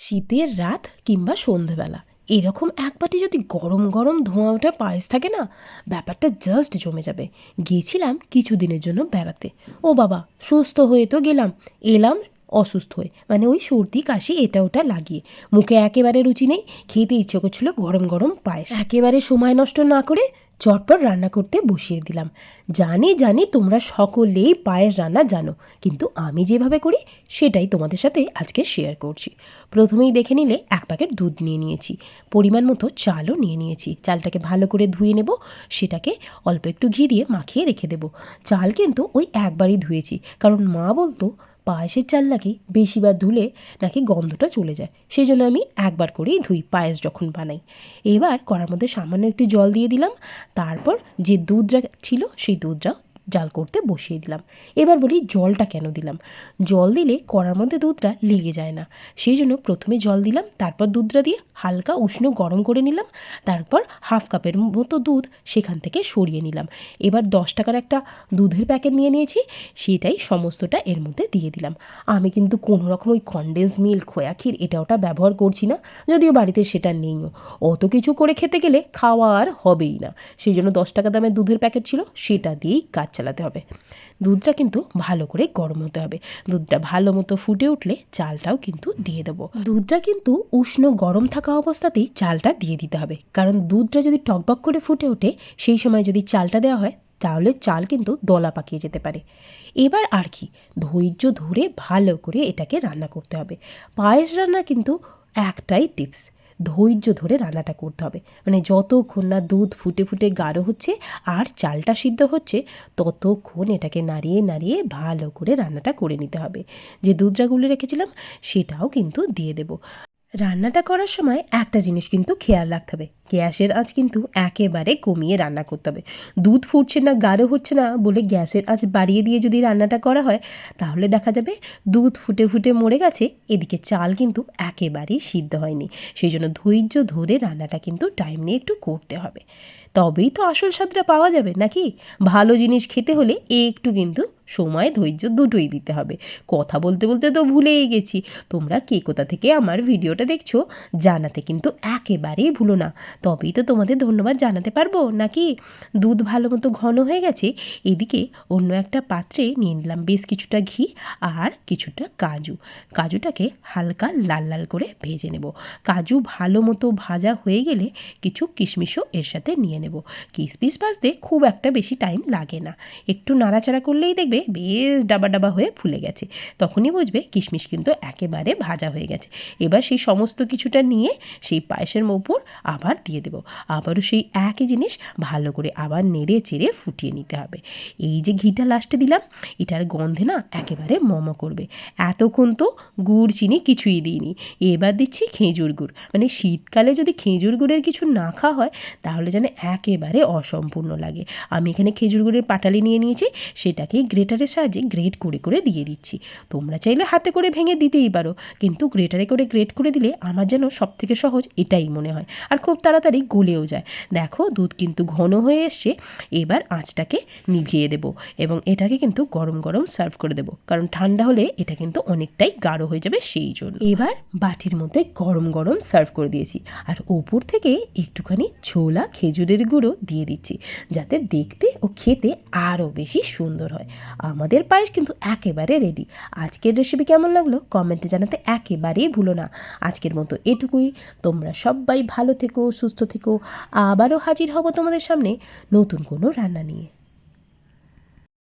শীতের রাত কিংবা সন্ধেবেলা। এরকম এক বাটি যদি গরম গরম ধোঁয়া ওঠা পায়েস থাকে না, ব্যাপারটা জাস্ট জমে যাবে। গিয়েছিলাম কিছুদিনের জন্য বেড়াতে। ও বাবা, সুস্থ হয়ে তো গেলাম, এলাম অসুস্থ হয়ে। মানে ওই সর্দি কাশি এটা ওটা লাগিয়ে। মুখে একেবারে রুচি নেই, খেতে ইচ্ছে করছিল গরম গরম পায়েস। একেবারে সময় নষ্ট না করে চটপট রান্না করতে বসিয়ে দিলাম। জানি জানি তোমরা সকলেই পায়েস রান্না জানো, কিন্তু আমি যেভাবে করি সেটাই তোমাদের সাথে আজকে শেয়ার করছি। প্রথমেই দেখে নিলে এক প্যাকেট দুধ নিয়ে নিয়েছি, পরিমাণ মতো চালও নিয়ে নিয়েছি। চালটাকে ভালো করে ধুয়ে নেব, সেটাকে অল্প একটু ঘি দিয়ে মাখিয়ে রেখে দেব। চাল কিন্তু ওই একবারই ধুয়েছি, কারণ মা বলতো পায়েসের চাল নাকি বেশিবার ধুলে নাকি গন্ধটা চলে যায়। সেই জন্য আমি একবার করেই ধুই পায়েস যখন বানাই। এবার কড়ার মধ্যে সামান্য একটু জল দিয়ে দিলাম। তারপর যে দুধটা ছিল সেই দুধটা জাল করতে বসিয়ে দিলাম। এবার বলি জলটা কেন দিলাম? জল দিলে কড়ার মধ্যে দুধটা লেগে যায় না। সেই জন্য প্রথমে জল দিলাম, তারপর দুধটা দিয়ে হালকা উষ্ণ গরম করে নিলাম, তারপর হাফ কাপের মতো দুধ সেখান থেকে সরিয়ে নিলাম। এবার দশ টাকার একটা দুধের প্যাকেট নিয়ে নিয়েছি, সেটাই সমস্তটা এর মধ্যে দিয়ে দিলাম। আমি কিন্তু কোনো রকম ওই কনডেন্স মিল্ক খোয়া ক্ষীর, এটা ওটা ব্যবহার করছি না, যদিও বাড়িতে সেটা নেইও। অত কিছু করে খেতে গেলে খাওয়া আর হবেই না। সেই জন্য দশ টাকা দামের দুধের প্যাকেট ছিল, সেটা দিয়েই কাজ চালাতে হবে। দুধটা কিন্তু ভালো করে গরম হতে হবে। দুধটা ভালো মতো ফুটে উঠলে চালটাও কিন্তু দিয়ে দেবো। দুধটা কিন্তু উষ্ণ গরম থাকা অবস্থাতেই চালটা দিয়ে দিতে হবে। কারণ দুধটা যদি টকবক করে ফুটে ওঠে, সেই সময় যদি চালটা দেওয়া হয়, তাহলে চাল কিন্তু দলা পাকিয়ে যেতে পারে। এবার আর কি, ধৈর্য ধরে ভালো করে এটাকে রান্না করতে হবে। পায়েস রান্না কিন্তু একটাই টিপস ধৈর্য ধরে রান্নাটা করতে হবে। মানে যতক্ষণ না দুধ ফুটে ফুটে গাঢ় হচ্ছে আর চালটা সিদ্ধ হচ্ছে, ততক্ষণ এটাকে নাড়িয়ে নাড়িয়ে ভালো করে রান্নাটা করে নিতে হবে। যে দুধটা গুলে রেখেছিলাম, সেটাও কিন্তু দিয়ে দেবো। রান্নাটা করার সময় একটা জিনিস কিন্তু খেয়াল রাখতে হবে। গ্যাসের আঁচ কিন্তু একেবারে কমিয়ে রান্না করতে হবে। দুধ ফুটছে না, গাঢ় হচ্ছে না বলে গ্যাসের আঁচ বাড়িয়ে দিয়ে যদি রান্নাটা করা হয়, তাহলে দেখা যাবে দুধ ফুটে ফুটে মরে গেছে, এদিকে চাল কিন্তু একেবারেই সিদ্ধ হয়নি। সেই জন্য ধৈর্য ধরে রান্নাটা কিন্তু টাইম নিয়ে একটু করতে হবে। তবেই তো আসল স্বাদটা পাওয়া যাবে, নাকি? ভালো জিনিস খেতে হলে একটু কিন্তু সময় ধৈর্য দুটোই দিতে হবে। কথা বলতে বলতে তো ভুলেই গেছি। তোমরা কে কোথা থেকে আমার ভিডিওটা দেখছ জানাতে কিন্তু একেবারেই ভুলো না। তবেই তো তোমাদের ধন্যবাদ জানাতে পারব, নাকি? দুধ ভালো মতো ঘন হয়ে গেছে, এদিকে অন্য একটা পাত্রে নিয়ে নিলাম বেশ কিছুটা ঘি আর কিছুটা কাজু। কাজুটাকে হালকা লাল লাল করে ভেজে নেব। কাজু ভালো মতো ভাজা হয়ে গেলে কিছু কিশমিশও এর সাথে নিয়ে নেব। কিশমিশ ভাজতে খুব একটা বেশি টাইম লাগে না। একটু নাড়াচাড়া করলেই দেখবে বেশ ডাবা ডাবা হয়ে ফুলে গেছে। তখনই বুঝবে কিশমিশ কিন্তু একেবারে ভাজা হয়ে গেছে। এবার সেই সমস্ত কিছুটা নিয়ে সেই পায়েসের ওপর আবার দিয়ে দেবো। আবারও সেই একই জিনিস ভালো করে আবার নেড়ে চেড়ে ফুটিয়ে নিতে হবে। এই যে ঘিটা লাস্টে দিলাম, এটার গন্ধে না একেবারে মম করবে। এতক্ষণ তো গুড় চিনি কিছুই দিইনি। এবার দিচ্ছি খেজুর গুড়। মানে শীতকালে যদি খেজুর গুড়ের কিছু না খাওয়া হয়, তাহলে যেন একেবারে অসম্পূর্ণ লাগে। আমি এখানে খেজুর গুড়ের পাটালি নিয়ে নিয়েছি, সেটাকেই গ্রেটারের সাহায্যে গ্রেট করে করে দিয়ে দিচ্ছি। তোমরা চাইলে হাতে করে ভেঙে দিতেই পারো, কিন্তু গ্রেটারে করে গ্রেট করে দিলে আমার যেন সব থেকে সহজ এটাই মনে হয়। আর খুব তাড়াতাড়ি গলেও যায়। দেখো দুধ কিন্তু ঘন হয়ে এসছে, এবার আঁচটাকে নিভিয়ে দেব এবং এটাকে কিন্তু গরম গরম সার্ভ করে দেব, কারণ ঠান্ডা হলে এটা কিন্তু অনেকটাই গাঢ় হয়ে যাবে সেই জন্য। এবার বাটির মধ্যে গরম গরম সার্ভ করে দিয়েছি, আর ওপর থেকে একটুখানি ছোলা, খেজুরের গুঁড়ো দিয়ে দিচ্ছি, যাতে দেখতে ও খেতে আরও বেশি সুন্দর হয়। আমাদের পায়েস কিন্তু একেবারে রেডি আজকের রেসিপি কেমন লাগল? কমেন্টে জানাতে একেবারেই ভুলো না। আজকের মতো এটুকুই। তোমরা সবাই ভালো থেকো, সুস্থ থেকো। আবারও হাজির হব তোমাদের সামনে নতুন কোনো রান্না নিয়ে।